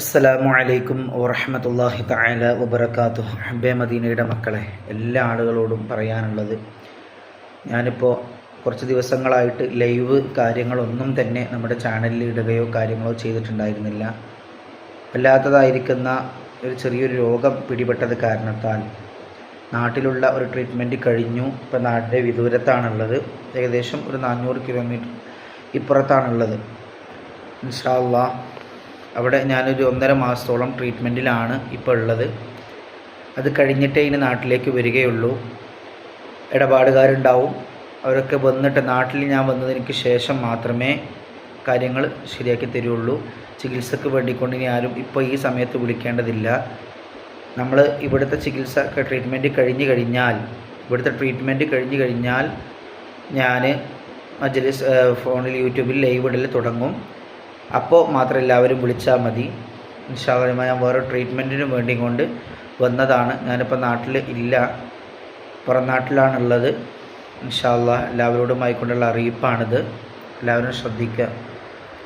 അസ്സലാമു അലൈക്കും വറഹമത്തല്ലാഹി തആല വബർക്കാത്തു ഹബെ മദീനയുടെ മക്കളെ എല്ലാ ആളുകളോടും പറയാനുള്ളത് ഞാനിപ്പോൾ കുറച്ച് ദിവസങ്ങളായിട്ട് ലൈവ് കാര്യങ്ങളൊന്നും തന്നെ നമ്മുടെ ചാനലിൽ ഇടുകയോ കാര്യങ്ങളോ ചെയ്തിട്ടുണ്ടായിരുന്നില്ല. വല്ലാത്തതായിരിക്കുന്ന ഒരു ചെറിയൊരു രോഗം പിടിപെട്ടത് കാരണത്താൽ നാട്ടിലുള്ള ഒരു ട്രീറ്റ്മെന്റ് കഴിഞ്ഞു. ഇപ്പോൾ നാടിന്റെ വിദൂരത്താണുള്ളത്. ഏകദേശം ഒരു നാനൂറ് കിലോമീറ്റർ ഇപ്പുറത്താണുള്ളത്. ഇൻഷാ അവിടെ ഞാനൊരു ഒന്നര മാസത്തോളം ട്രീറ്റ്മെന്റിലാണ് ഇപ്പോൾ ഉള്ളത്. അത് കഴിഞ്ഞിട്ടേ ഇനി നാട്ടിലേക്ക് വരികയുള്ളൂ. ഇടപാടുകാരുണ്ടാവും. അവരൊക്കെ വന്നിട്ട് നാട്ടിൽ ഞാൻ വന്നതിന് ശേഷം മാത്രമേ കാര്യങ്ങൾ ശരിയാക്കി തരുള്ളൂ. ചികിത്സക്ക് വേണ്ടിക്കൊണ്ട് ഇനി ആരും ഇപ്പോൾ ഈ സമയത്ത് വിളിക്കേണ്ടതില്ല. നമ്മൾ ഇവിടുത്തെ ചികിത്സ ട്രീറ്റ്മെന്റ് കഴിഞ്ഞ് കഴിഞ്ഞാൽ ഇവിടുത്തെ ട്രീറ്റ്മെന്റ് കഴിഞ്ഞ് കഴിഞ്ഞാൽ ഞാൻ മജ്ലിസ് ഫോണിൽ യൂട്യൂബിൽ ലൈവ് ഇടൽ തുടങ്ങും. അപ്പോൾ മാത്രം എല്ലാവരും വിളിച്ചാൽ മതി. ഇൻഷാല്ല ഞാൻ വേറെ ട്രീറ്റ്മെന്റിന് വേണ്ടി കൊണ്ട് വന്നതാണ്. ഞാനിപ്പോൾ നാട്ടിൽ ഇല്ല. പുറം നാട്ടിലാണുള്ളത്. ഇൻഷാല്ല എല്ലാവരോടുമായിക്കൊണ്ടുള്ള അറിയിപ്പാണിത്. എല്ലാവരും ശ്രദ്ധിക്കുക.